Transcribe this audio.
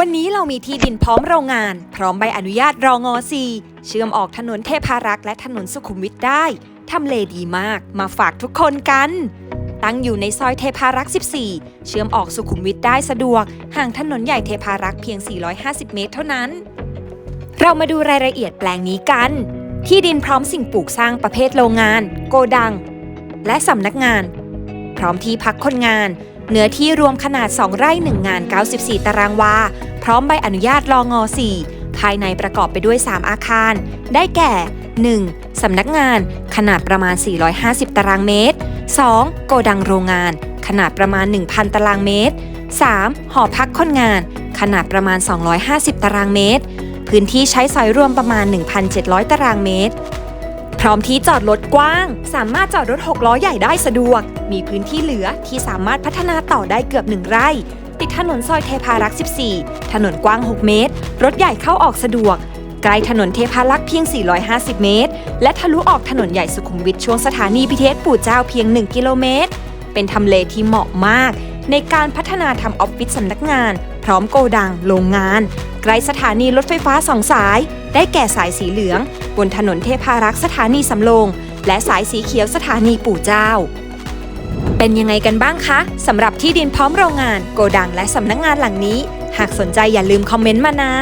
วันนี้เรามีที่ดินพร้อมโรงงาน พร้อมใบอนุญาตรองอ4เชื่อมออกถนนเทพารักษ์และถนนสุขุมวิทได้ทำเลดีมากมาฝากทุกคนกัน ตั้งอยู่ในซอยเทพารักษ์ 14 เชื่อมออกสุขุมวิทได้สะดวก ห่างถนนใหญ่เทพารักษ์เพียง 450 เมตรเท่านั้น เรามาดูรายละเอียดแปลงนี้กัน ที่ดินพร้อมสิ่งปลูกสร้างประเภทโรงงาน โกดัง และสำนักงาน พร้อมที่พักคนงาน เนื้อที่รวมขนาด 2 ไร่ 1 งาน 94 ตารางวา พร้อมใบอนุญาตรองอ4ภายในประกอบไปด้วย 3 อาคาร ได้แก่ 1. สำนักงาน ขนาดประมาณ 450 ตารางเมตร 2. โกดังโรงงาน ขนาดประมาณ 1,000 ตารางเมตร 3. หอพักคนงาน ขนาดประมาณ 250 ตารางเมตร พื้นที่ใช้สอยรวมประมาณ 1,700 ตารางเมตร พร้อมที่จอดรถกว้าง สามารถจอดรถ 6 ล้อใหญ่ได้สะดวก มีพื้นที่เหลือที่สามารถพัฒนาต่อได้เกือบ1ไร่ ติดถนนซอยเทพารักษ์14 ถนนกว้าง 6 เมตร รถใหญ่เข้าออกสะดวก ไกลถนนเทพารักษ์เพียง 450 เมตร และทะลุออกถนนใหญ่สุขุมวิทช่วงสถานีพิเทศปู่เจ้าเพียง 1 กิโลเมตร เป็นทำเลที่เหมาะมาก ในการพัฒนาทำออฟฟิศสำนักงาน พร้อมโกดัง โรงงาน ใกล้สถานีรถไฟฟ้าสองสาย ได้แก่สายสีเหลือง บนถนนเทพารักษ์สถานีสำโรง และสายสีเขียวสถานีปู่เจ้า เป็นยังไงกันบ้างคะสำหรับที่ดินพร้อมโรงงาน โกดังและสำนักงานหลังนี้ หากสนใจอย่าลืมคอมเมนต์มานะ